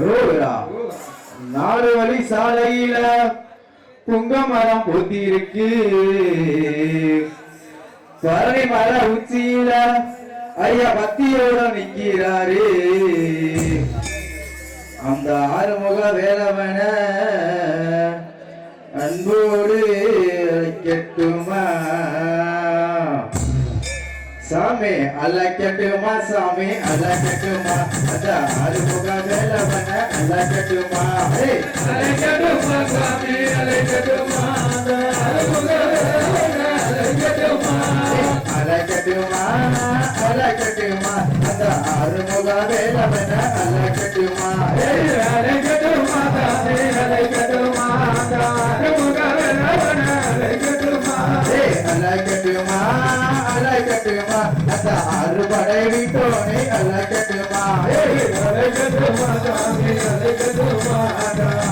ரோரா நாலு வழி சாலையில புங்க மரம் பூத்தி இருக்கு பரணி மர உச்சியில ஐயா பத்தியோட நிக்கிறாரு. அந்த ஆறுமுக வேலவன அன்போடு கெட்டுமா சாமி அலக்கட்டுமா சாமி அலக்கட்டுமா அந்த ஆறுமுக வேலவன அலக்கட்டுமா ஹே. அலைக்கட்டுமா சாமி அலைக்கட்டுமா அலைக்கட்டுமா அலக்கட்டுமா அலக்கட்டுமா அந்த ஆறுமுக வேலவன அலக்கட்டுமா ஹே. அலைக்கட்டுமா சாமி அலைக்கட்டுமா அருமுகவன அலைக்கட்டுமா ஹே அலக்கட்டுமா அலக்கட்டுமா அந்த அறுபடை வீட்டோனை அலக்கட்டுமா ஹே அலைக்கட்டுமா சாமி அலைக்கட்டுமா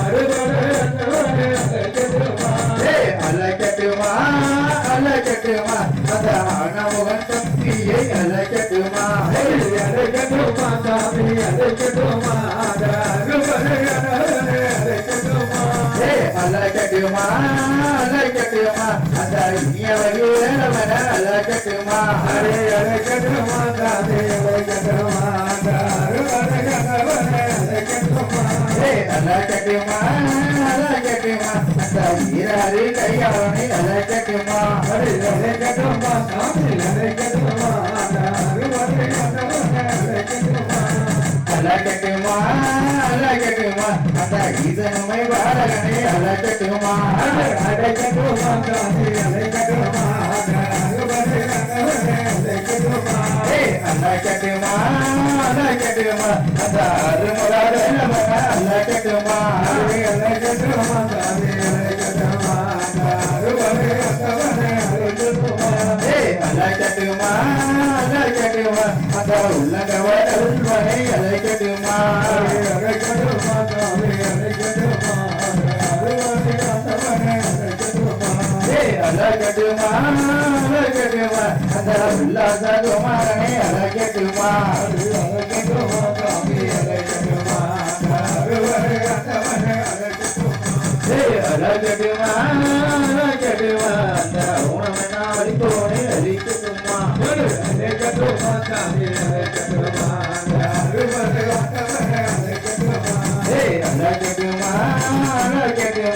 அருமுகவன அலைக்கட்டுமா ஹே அலக்கட்டுமா அலக்கட்டுமா அந்த தம்பியை அலக்கட்டுமா அலக்கட்டுமா அலக்கட்டுமா? அந்த வீரரி கையாவனை அலக்கட்டுமா? ஹரே அலைக்கட்டுமா? சாமி அலைக்கட்டுமா அருமுகவன அலைக்கட்டுமா அலக்கட்டுமா அலக்கட்டுமா அந்த இதனுமை பாலகனை அலக்கட்டுமா அலைக்கட்டுமா சாமி அலக்கட்டுமா அலக்கட்டுமா அந்த அருமுகவன அலக்கட்டுமா ஹரே அலைக்கட்டுமா சாமி அலைக்கட்டுமா அருமுகவன அலைக்கட்டுமா ஹே அலக்கட்டுமா அலக்கட்டுமா அந்த உள்ளங்கவனை அலக்கட்டுமா அலைக்கட்டுமா ஹே அலக்கட்டுமா அந்த உல்லாச குமாரனை அலக்கட்டுமா அலைக்கட்டுமா சாமி அலைக்கட்டுமா அருமுகவன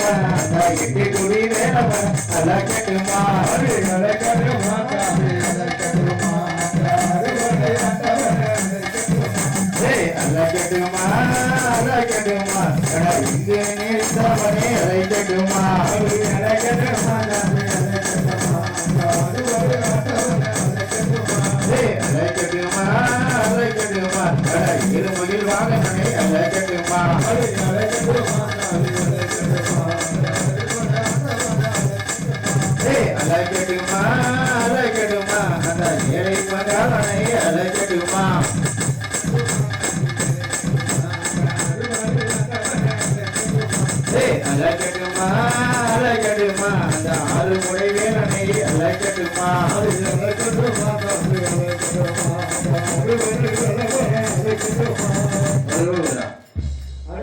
எட்டி குடி வேலவன் அலக்கட்டுமா அலைக்கட்டுமா சாமி அலைக்கட்டுமா அருமுகவன அலைக்கட்டுமா இங்கே நீத்தவனே அலைக்கட்டுமா அலைக்கட்டுமா சாமி அலைக்கட்டுமா அருமுகவன கவலை அழகுமா அழகடுமா அழகடுமா அந்த ஆறு முறை வேலனை அழகடுமா அழகடுமா